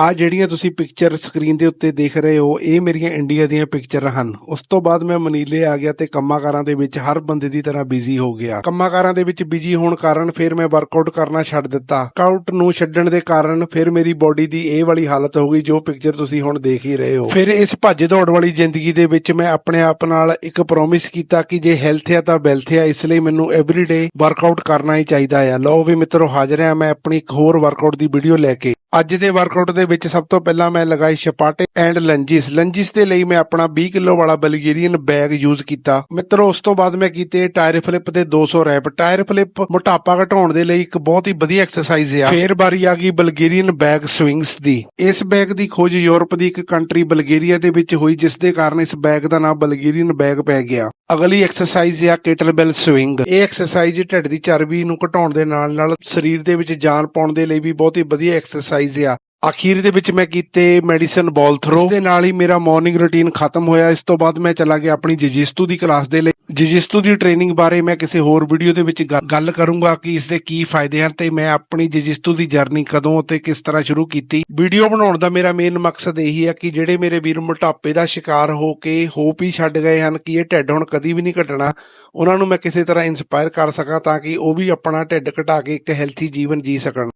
ਆ ਜਿਹੜੀਆਂ ਤੁਸੀਂ ਪਿਕਚਰ ਸਕਰੀਨ ਦੇ ਉੱਤੇ ਦੇਖ ਰਹੇ ਹੋ, ਇਹ ਮੇਰੀਆਂ ਇੰਡੀਆ ਦੀਆਂ ਪਿਕਚਰ ਹਨ। ਉਸ ਤੋਂ ਬਾਅਦ ਮੈਂ ਮਨੀਲੇ ਆ ਗਿਆ ਤੇ ਕੰਮਾਂਕਾਰਾਂ ਦੇ ਵਿੱਚ ਹਰ ਬੰਦੇ ਦੀ ਤਰ੍ਹਾਂ ਬਿਜ਼ੀ ਹੋ ਗਿਆ। ਕੰਮਾਂਕਾਰਾਂ ਦੇ ਵਿੱਚ ਬਿਜ਼ੀ ਹੋਣ ਕਾਰਨ ਫਿਰ ਮੈਂ ਵਰਕਆਊਟ ਕਰਨਾ ਛੱਡ ਦਿੱਤਾ। ਵਰਕਆਊਟ ਨੂੰ ਛੱਡਣ ਦੇ ਕਾਰਨ ਫਿਰ ਮੇਰੀ ਬੋਡੀ ਦੀ ਇਹ ਵਾਲੀ ਹਾਲਤ ਹੋ ਗਈ ਜੋ ਪਿਕਚਰ ਤੁਸੀਂ ਹੁਣ ਦੇਖ ਹੀ ਰਹੇ ਹੋ। ਫਿਰ ਇਸ ਭੱਜ ਦੌੜ ਵਾਲੀ ਜ਼ਿੰਦਗੀ ਦੇ ਵਿੱਚ ਮੈਂ ਆਪਣੇ ਆਪ ਨਾਲ ਇੱਕ ਪ੍ਰੋਮਿਸ ਕੀਤਾ ਕਿ ਜੇ ਹੈਲਥ ਹੈ ਤਾਂ ਵੈਲਥ ਹੈ ਇਸ ਲਈ ਮੈਨੂੰ ਐਵਰੀਡੇ ਵਰਕਆਊਟ ਕਰਨਾ ਹੀ ਚਾਹੀਦਾ ਹੈ ਲਓ ਵੀ ਮਿੱਤਰੋ, ਹਾਜ਼ਰ ਹਾਂ ਮੈਂ ਆਪਣੀ ਇੱਕ ਹੋਰ ਵਰਕਆਊਟ ਦੀ ਵੀਡੀਓ ਲੈ ਕੇ। ਅੱਜ ਦੇ ਵਰਕਆਊਟ ਦੇ ਵਿੱਚ ਸਭ ਤੋਂ ਪਹਿਲਾਂ ਮੈਂ ਲਗਾਈ ਛਪਾਟੇ ਐਂਡ ਲੰਜਿਸ। ਲੰਜਿਸ ਦੇ ਲਈ ਮੈਂ ਆਪਣਾ 20 ਕਿਲੋ ਵਾਲਾ ਬਲਗੇਰੀਅਨ ਬੈਗ ਯੂਜ਼ ਕੀਤਾ। ਮਿੱਤਰੋ, ਉਸ ਤੋਂ ਬਾਅਦ ਮੈਂ ਕੀਤੇ ਟਾਇਰ ਫਲਿੱਪ ਤੇ 200 ਰੈਪ। ਟਾਇਰ ਫਲਿੱਪ ਮੋਟਾਪਾ ਘਟਾਉਣ ਦੇ ਲਈ ਇੱਕ ਬਹੁਤ ਹੀ ਵਧੀਆ ਐਕਸਰਸਾਈਜ਼ ਆ। ਫੇਰ ਬਾਰੀ ਆ ਗਈ ਬਲਗੇਰੀਅਨ ਬੈਗ ਸਵਿੰਗਸ ਦੀ। ਇਸ ਬੈਗ ਦੀ ਖੋਜ ਯੂਰਪ ਦੀ ਇੱਕ ਕੰਟਰੀ ਬਲਗੇਰੀਆ ਦੇ ਵਿੱਚ ਹੋਈ, ਜਿਸ ਦੇ ਕਾਰਨ ਇਸ ਬੈਗ ਦਾ ਨਾਮ ਬਲਗੇਰੀਅਨ ਬੈਗ ਪੈ ਗਿਆ। ਅਗਲੀ ਐਕਸਰਸਾਈਜ਼ ਆ ਕੇਟਲਬੈਲ ਸਵਿੰਗ ਇਹ ਐਕਸਰਸਾਈਜ਼ ਢਿੱਡ ਦੀ ਚਰਬੀ ਨੂੰ ਘਟਾਉਣ ਦੇ ਨਾਲ ਨਾਲ ਸਰੀਰ ਦੇ ਵਿੱਚ ਜਾਨ ਪਾਉਣ ਦੇ ਲਈ ਵੀ ਬਹੁਤ ਹੀ ਵਧੀਆ ਐਕਸਰਸਾਈਜ਼ ਆ। ਅਖੀਰ ਦੇ ਵਿੱਚ ਮੈਂ ਕੀਤੇ ਮੈਡੀਸਨ ਬਾਲ ਥਰੋ ਇਸ ਦੇ ਨਾਲ ਹੀ ਮੇਰਾ ਮਾਰਨਿੰਗ ਰੁਟੀਨ ਖਤਮ ਹੋਇਆ। ਇਸ ਤੋਂ ਬਾਅਦ ਮੈਂ ਚਲਾ ਗਿਆ ਆਪਣੀ ਜਿਜਿਸਤੂ ਦੀ ਕਲਾਸ ਦੇ ਲਈ। ਜਿਜਿਸਤੂ ਦੀ ਟ੍ਰੇਨਿੰਗ ਬਾਰੇ ਮੈਂ ਕਿਸੇ ਹੋਰ ਵੀਡੀਓ ਦੇ ਵਿੱਚ ਗੱਲ- ਗੱਲ ਕਰੂੰਗਾ ਕਿ ਇਸ ਦੇ ਕੀ ਫਾਇਦੇ ਹਨ ਤੇ ਮੈਂ ਆਪਣੀ ਜਿਜਿਸਤੂ ਦੀ ਜਰਨੀ ਕਦੋਂ ਅਤੇ ਕਿਸ ਤਰ੍ਹਾਂ ਸ਼ੁਰੂ ਕੀਤੀ। ਵੀਡੀਓ ਬਣਾਉਣ ਦਾ ਮੇਰਾ ਮੇਨ ਮਕਸਦ ਇਹੀ ਹੈ ਕਿ ਜਿਹੜੇ ਮੇਰੇ ਵੀਰ ਮੋਟਾਪੇ ਦਾ ਸ਼ਿਕਾਰ ਹੋ ਕੇ ਹੋਪ ਹੀ ਛੱਡ ਗਏ ਹਨ ਕਿ ਇਹ ਢਿੱਡ ਹੁਣ ਕਦੀ ਵੀ ਨਹੀਂ ਘਟਣਾ, ਉਹਨਾਂ ਨੂੰ ਮੈਂ ਕਿਸੇ ਤਰ੍ਹਾਂ ਇਨਸਪਾਇਰ ਕਰ ਸਕਾਂ ਤਾਂ ਕਿ ਉਹ ਵੀ ਆਪਣਾ ਢਿੱਡ ਘਟਾ ਕੇ ਇੱਕ ਹੈਲਥੀ ਜੀਵਨ ਜੀ ਸਕਣ।